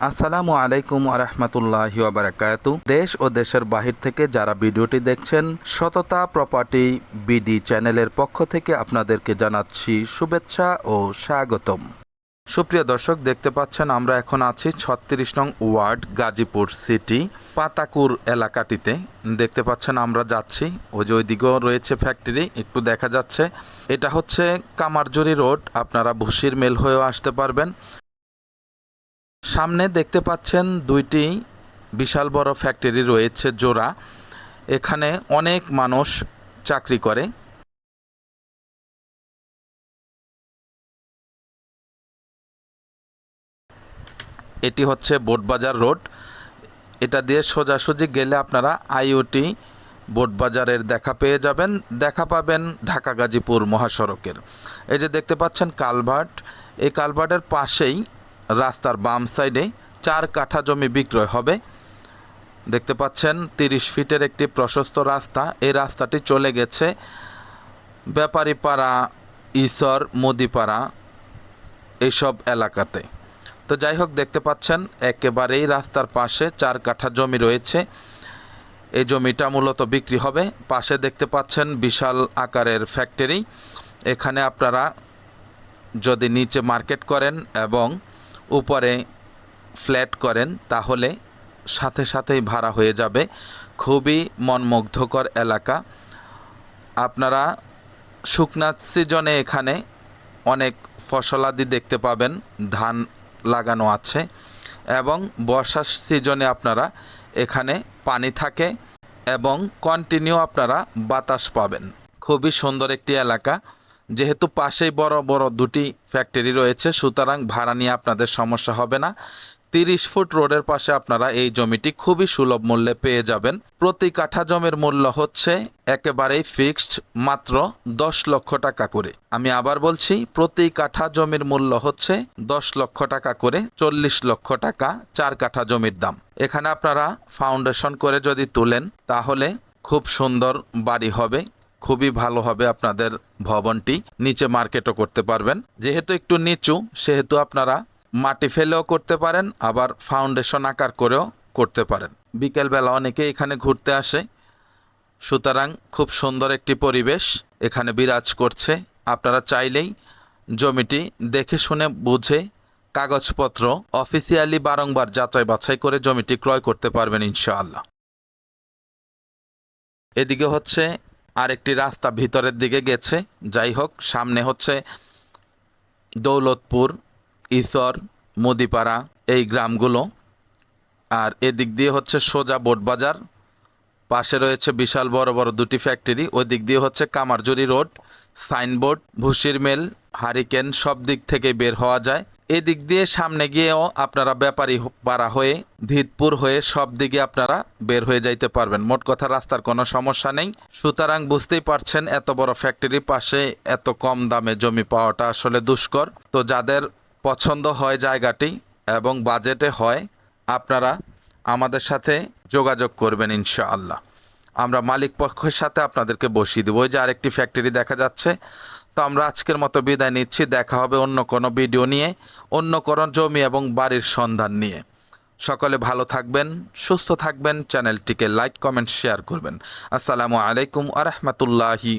আসসালামু আলাইকুম আরহামতুল্লাহি ওবরাকাতু দেশ ও দেশের বাহির থেকে যারা ভিডিওটি দেখছেন, সততা প্রপার্টি বিডি চ্যানেলের পক্ষ থেকে আপনাদেরকে জানাচ্ছি শুভেচ্ছা ও স্বাগতম। সুপ্রিয় দর্শক, দেখতে পাচ্ছেন আমরা এখন আছি ছত্রিশ নং ওয়ার্ড, গাজীপুর সিটি, পাতাকুর এলাকাটিতে। দেখতে পাচ্ছেন আমরা যাচ্ছি, ওই যে ওইদিকেও রয়েছে ফ্যাক্টরি, একটু দেখা যাচ্ছে। এটা হচ্ছে কামারজুরি রোড, আপনারা ভুসির মেল হয়েও আসতে পারবেন। সামনে দেখতে পাচ্ছেন দুইটি বিশাল বড় ফ্যাক্টরি রয়েছে জোড়া। এখানে অনেক মানুষ চাকরি করে। এটি হচ্ছে বোটবাজার রোড। এটা দিয়ে সোজাসুজি গেলে আপনারা আইওটি বোটবাজারের দেখা পেয়ে যাবেন। দেখা পাবেন ঢাকা গাজীপুর মহাসড়কের। এই যে দেখতে পাচ্ছেন কালভার্ট। এই কালভার্টের পাশেই রাস্তার বাম সাইডে চার কাঠা জমি বিক্রয় হবে। দেখতে পাচ্ছেন, তিরিশ ফিটের একটি প্রশস্ত রাস্তা। এই রাস্তাটি চলে গেছে ব্যাপারীপাড়া, ঈশ্বর, মুদিপাড়া এইসব এলাকাতে। তো যাই হোক, দেখতে পাচ্ছেন, একেবারেই রাস্তার পাশে চার কাঠা জমি রয়েছে। এই জমিটা মূলত বিক্রি হবে। পাশে দেখতে পাচ্ছেন, বিশাল আকারের ফ্যাক্টরি। এখানে আপনারা যদি নিচে মার্কেট করেন এবং উপরে ফ্ল্যাট করেন, তাহলে সাথে সাথেই ভাড়া হয়ে যাবে। খুবই মনমুগ্ধকর এলাকা। আপনারা শুকনা সিজনে এখানে অনেক ফসলাদি দেখতে পাবেন, ধান লাগানো আছে এবং বর্ষার সিজনে আপনারা এখানে পানি থাকে এবং কন্টিনিউ আপনারা বাতাস পাবেন। খুবই সুন্দর একটি এলাকা। যেহেতু পাশেই বড় বড় দুটি ফ্যাক্টরি রয়েছে, সুতরাং ভাড়া নিয়ে আপনাদের সমস্যা হবে না। তিরিশ ফুট রোডের পাশে আপনারা এই জমিটি খুবই সুলভ মূল্যে পেয়ে যাবেন। প্রতি কাঠা জমির মূল্য হচ্ছে একেবারেই ফিক্সড মাত্র দশ লক্ষ টাকা করে। আমি আবার বলছি, প্রতি কাঠা জমির মূল্য হচ্ছে দশ লক্ষ টাকা করে, চল্লিশ লক্ষ টাকা চার কাঠা জমির দাম। এখানে আপনারা ফাউন্ডেশন করে যদি তুলেন, তাহলে খুব সুন্দর বাড়ি হবে। খুবই ভালো হবে আপনাদের ভবনটি। নিচে মার্কেটও করতে পারবেন। যেহেতু একটু নিচু, সেহেতু আপনারা মাটি ফেলেও করতে পারেন, আবার ফাউন্ডেশন আকার করেও করতে পারেন। বিকেলবেলা অনেকে এখানে ঘুরতে আসে। সুতরাং খুব সুন্দর একটি পরিবেশ এখানে বিরাজ করছে। আপনারা চাইলেই জমিটি দেখে শুনে বুঝে কাগজপত্র অফিসিয়ালি বারংবার যাচাই বাছাই করে জমিটি ক্রয় করতে পারবেন ইনশাআল্লাহ। এদিকে হচ্ছে আরেকটি রাস্তা ভিতরের দিকে গেছে। যাই হোক, সামনে হচ্ছে দৌলতপুর, ঈশ্বর, মুদিপাড়া এই গ্রামগুলো। আর এদিক দিয়ে হচ্ছে সোজা বোটবাজার পাশে রয়েছে বিশাল বড় বড় দুটি ফ্যাক্টরি। ওই দিক দিয়ে হচ্ছে কামারজুরি রোড, সাইনবোর্ড, ভুসির মেল, হারিকেন সব দিক থেকে বের হওয়া যায়। এদিক দিয়ে সামনে গিয়েও আপনারা ব্যাপারী পাড়া হয়ে ধিতপুর হয়ে সব দিকে আপনারা বের হয়ে যাইতে পারবেন। মোট কথা রাস্তার কোনো সমস্যা নেই। সুতরাং বুঝতেই পারছেন, এত বড় ফ্যাক্টরির পাশে এত কম দামে জমি পাওয়াটা আসলে দুষ্কর। তো যাদের পছন্দ হয় জায়গাটি এবং বাজেটে হয়, আপনারা আমাদের সাথে যোগাযোগ করবেন ইনশাআল্লাহ। আমরা মালিক পক্ষের সাথে আপনাদেরকে বসিয়ে দেবো। ওই যে আরেকটি ফ্যাক্টরি দেখা যাচ্ছে তো আমরা আজকের মতো বিদায় নিচ্ছি। দেখা হবে অন্য কোনো ভিডিও নিয়ে, অন্য কোনো জমি এবং বাড়ির সন্ধান নিয়ে। সকলে ভালো থাকবেন, সুস্থ থাকবেন, চ্যানেলটিকে লাইক, কমেন্ট, শেয়ার করবেন। আসসালামু আলাইকুম আ রহমতুল্লাহি